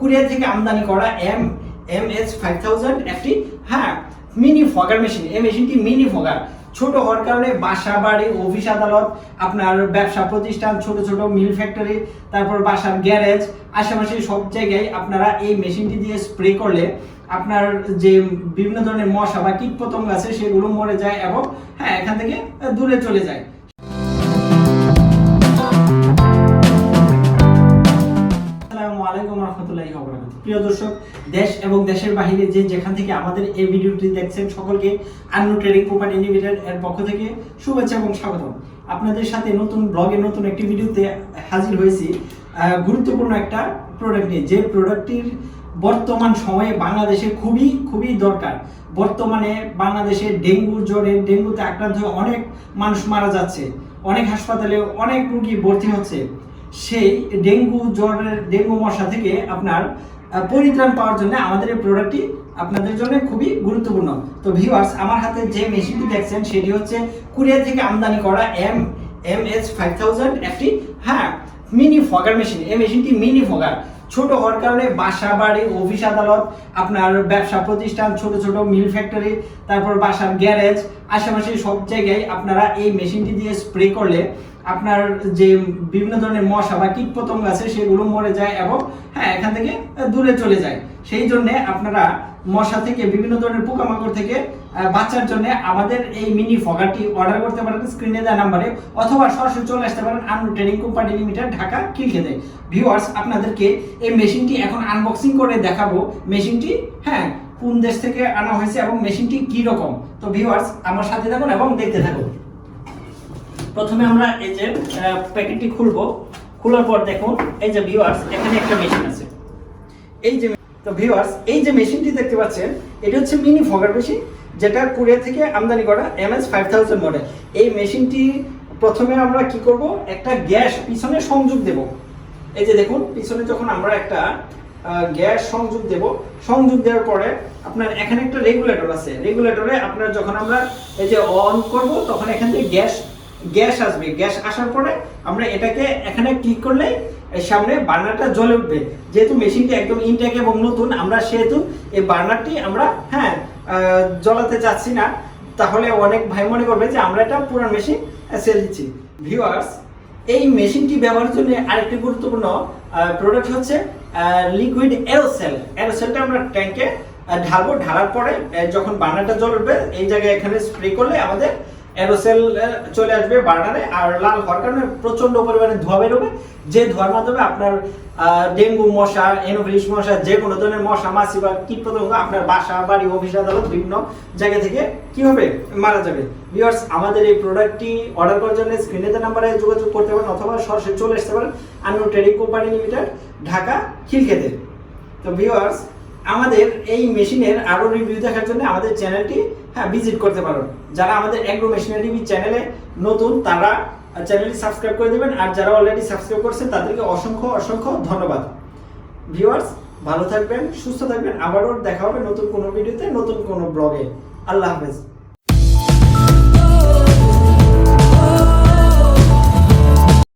Korea থেকে আমদানি করা M M S five thousand একটি হ্যাঁ মিনি ফগার মেশিন এই মেশিনটি মিনি ফগার ছোট হওয়ার কারণে বাসা, বাড়ি অফিস আদালত, আপনার ব্যবসা প্রতিষ্ঠান, ছোট ছোট মিল ফ্যাক্টরি তারপর বাসার গ্যারেজ আশেপাশে সব জায়গায় আপনারা এই মেশিনটি দিয়ে স্প্রে করলে আপনার যে বিভিন্ন ধরনের মশা বা কীট পতঙ্গ আছে সেগুলো মরে যায় এবং হ্যাঁ এখান থেকে দূরে চলে যায়। রহমতুল্লাহি ওয়া বারাকাতুহু। প্রিয় দর্শক, দেশ এবং দেশের বাইরে যে যেখান থেকে আমাদের এই ভিডিওটি দেখছেন, সকলকে আন্নু ট্রেডিং কোম্পানি লিমিটেড এর পক্ষ থেকে শুভেচ্ছা এবং স্বাগতম। আপনাদের সাথে নতুন ব্লগে নতুন একটি ভিডিওতে হাজির হয়েছি গুরুত্বপূর্ণ একটা প্রোডাক্ট নিয়ে। যে প্রোডাক্টটির বর্তমান সময়ে বাংলাদেশে খুবই খুবই দরকার। বর্তমানে বাংলাদেশে ডেঙ্গু জ্বরে, ডেঙ্গুতে আক্রান্ত হয়ে অনেক মানুষ মারা যাচ্ছে। অনেক হাসপাতালে অনেক রুগী ভর্তি হচ্ছে। সেই ডেঙ্গু জ্বরের, ডেঙ্গু মশা থেকে আপনার পরিত্রাণ পাওয়ার জন্য আমাদের এই প্রোডাক্টটি আপনাদের জন্য খুবই গুরুত্বপূর্ণ। তো ভিউয়ার্স আমার হাতে যে মেশিনটি দেখছেন, সেটি হচ্ছে কুরিয়া থেকে আমদানি করা M M S five thousand একটি হ্যাঁ মিনি ফগার মেশিন এই মেশিনটি মিনি ফগার ছোট হওয়ার কারণে বাসা বাড়ি অফিস আদালত, আপনার ব্যবসা প্রতিষ্ঠান, ছোট ছোট মিল ফ্যাক্টরি তারপর বাসার গ্যারেজ আশেপাশে সব জায়গায় আপনারা এই মেশিনটি দিয়ে স্প্রে করলে আপনার যে বিভিন্ন ধরনের মশা বা কীট পতঙ্গ আছে, সেগুলো মরে যায় এবং হ্যাঁ এখান থেকে দূরে চলে যায়। সেই জন্যে আপনারা মশা থেকে, বিভিন্ন ধরনের পোকামাকড় থেকে বাঁচার জন্য আমাদের এই মিনি ফগারটি অর্ডার করতে পারেন স্ক্রিনে দেওয়া নাম্বারে অথবা সরাসরি চলে আসতে পারেন Anu trading company limited Dhaka কিলখেতে viewers আপনাদেরকে এই মেশিনটি এখন আনবক্সিং করে দেখাবো। মেশিনটি হ্যাঁ কোন দেশ থেকে আনা হয়েছে এবং মেশিনটি কি রকম? তো ভিউয়ার্স আমার সাথে থাকুন এবং দেখতে থাকুন। প্রথমে আমরা এই যে প্যাকেটটি খুলবো। খোলার পর দেখুন, এই যে ভিউয়ার্স এখানে একটা মেশিন আছে। এই যে তো ভিউয়ার্স এই যে মেশিনটি দেখতে পাচ্ছেন, এটা হচ্ছে মিনি ফগার মেশিন যেটা কোরিয়া থেকে আমদানি করা M S five thousand model এই মেশিনটি প্রথমে আমরা কি করব? একটা গ্যাস পিছনে সংযোগ দেব। এই যে দেখুন, পিছনে যখন আমরা একটা গ্যাস সংযোগ দেব, সংযোগ দেওয়ার পরে আপনার এখানে একটা রেগুলেটর আছে। রেগুলেটরে আপনার যখন আমরা এই যে অন করব, তখন এখান থেকে গ্যাস গ্যাস আসবে। গ্যাস আসার পরে আমরা এটাকে এখানে ক্লিক করলে এর সামনে বার্নারটা জ্বলে উঠবে। যেহেতু মেশিনটি একদম ইনটেক এবং নতুন, আমরা সেহেতু এই বার্নারটি আমরা হ্যাঁ জ্বলাতে চাচ্ছি না। তাহলে অনেক ভাই মনে করবে যে আমরা এটা পুরান মেশিন সেল দিচ্ছি। ভিউয়ার্স এই মেশিনটি ব্যবহারের জন্য আরেকটি গুরুত্বপূর্ণ প্রোডাক্ট হচ্ছে লিকুইড এরোসেল এরোসেলটা আমরা ট্যাঙ্কে ঢালবো, ঢালার পরে যখন বার্নারটা জ্বলবে এই জায়গায় এখানে স্প্রে করলে আমাদের অ্যারোসেল চলে আসবে বার্নারে আর লাল হওয়ার কারণে প্রচণ্ড পরিমাণে ধোঁয়া বেরোবে। যে ধোঁয়ার মাধ্যমে আপনার ডেঙ্গু, মশা এনোফিলিস মশা, যে কোনো ধরনের মশা, মাছি বা কীট পতঙ্গ আপনার বাসা, বাড়ি, অফিস, আদালত বিভিন্ন জায়গা থেকে কি হবে? মারা যাবে। ভিউয়ার্স আমাদের এই প্রোডাক্টটি অর্ডার করার জন্য স্ক্রিনে দেওয়া নাম্বারে যোগাযোগ করতে পারেন অথবা সরাসরি চলে আসতে পারেন Anu trading company limited, Dhaka, খিলখেতে। তো ভিউয়ার্স আমাদের এই মেশিনের আরও রিভিউ দেখার জন্য আমাদের চ্যানেলটি হ্যাঁ ভিজিট করতে পারো যারা আমাদের অ্যাগ্রো মেশিনারি চ্যানেলে নতুন, তারা চ্যানেলটি সাবস্ক্রাইব করে দেবেন। আর যারা অলরেডি সাবস্ক্রাইব করছেন, তাদেরকে অসংখ্য অসংখ্য ধন্যবাদ। ভিউয়ার্স ভালো থাকবেন, সুস্থ থাকবেন। আবারও দেখা হবে নতুন কোনো ভিডিওতে নতুন কোনো ব্লগে আল্লাহ হাফেজ।